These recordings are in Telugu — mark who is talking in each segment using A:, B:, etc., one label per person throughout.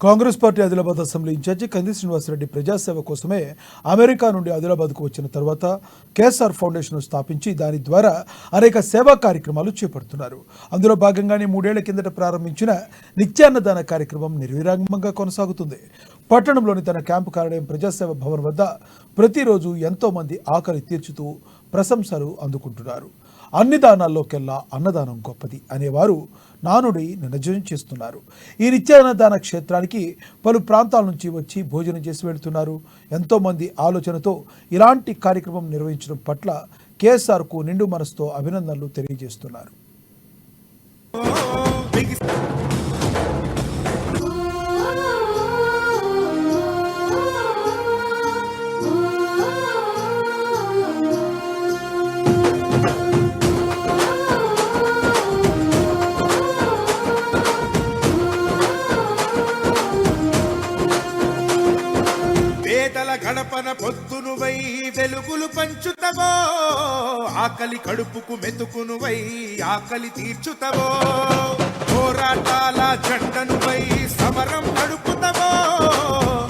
A: Congress party Adilabad assembly incharge Kandi Srinivasa Reddy ప్రజాసేవ కోసమే అమెరికా నుండి ఆదిలాబాద్కు వచ్చిన తర్వాత కేఎస్ఆర్ ఫౌండేషన్ స్థాపించి దాని ద్వారా అనేక సేవా కార్యక్రమాలు చేపడుతున్నారు. అందులో భాగంగానే మూడేళ్ళ కిందట ప్రారంభించిన నిత్యాన్నదాన కార్యక్రమం నిర్విరామంగా కొనసాగుతుంది. పట్టణంలోని తన క్యాంపు కార్యాలయం ప్రజాసేవ భవన్ వద్ద ప్రతిరోజు ఎంతోమంది ఆకలి తీర్చుతూ ప్రశంసలు అందుకుంటున్నారు. అన్ని దానాల్లోకెల్లా అన్నదానం గొప్పది అనేవారు నానుడి నినజం చేస్తున్నారు. ఈ నిత్యాన్నదాన క్షేత్రానికి పలు ప్రాంతాల నుంచి వచ్చి భోజనం చేసి వెళ్తున్నారు. ఎంతోమంది ఆలోచనతో ఇలాంటి కార్యక్రమం నిర్వహించడం పట్ల కేఎస్ఆర్కు నిండు మనసుతో అభినందనలు తెలియజేస్తున్నారు.
B: గడపన పొద్దునువై వెలుగులు పంచుతవో ఆకలి కడుపుకు మెతుకునువై ఆకలి తీర్చుతవో. పోరాటాల జెండనువై సమరం నడుపుతవో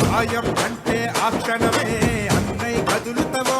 B: భయం అంటే ఆ క్షణమే అన్నై కదులుతవో.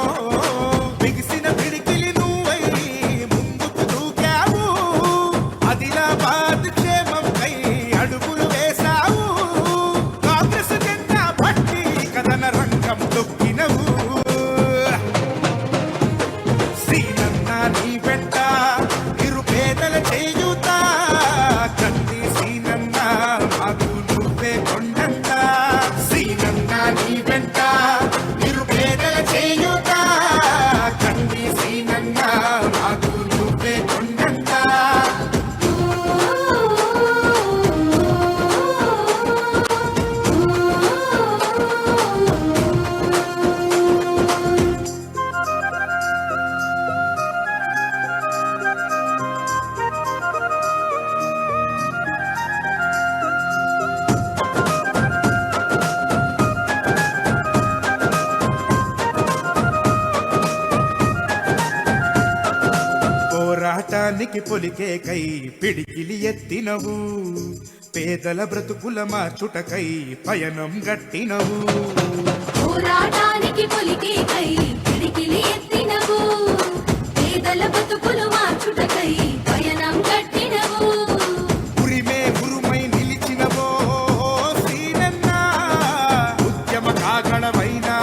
B: న్యాయానికి పొలికేకై పిడికిలి ఎత్తినవు. పేదల బ్రతుకుల మార్చుటకై పయనం గట్టినవు.
C: పిడికిలి ఎత్తినవు. పయనం గట్టినవు. ఉరిమే నిలిచినవో శ్రీనన్న ఉద్యమ కాగడమైనా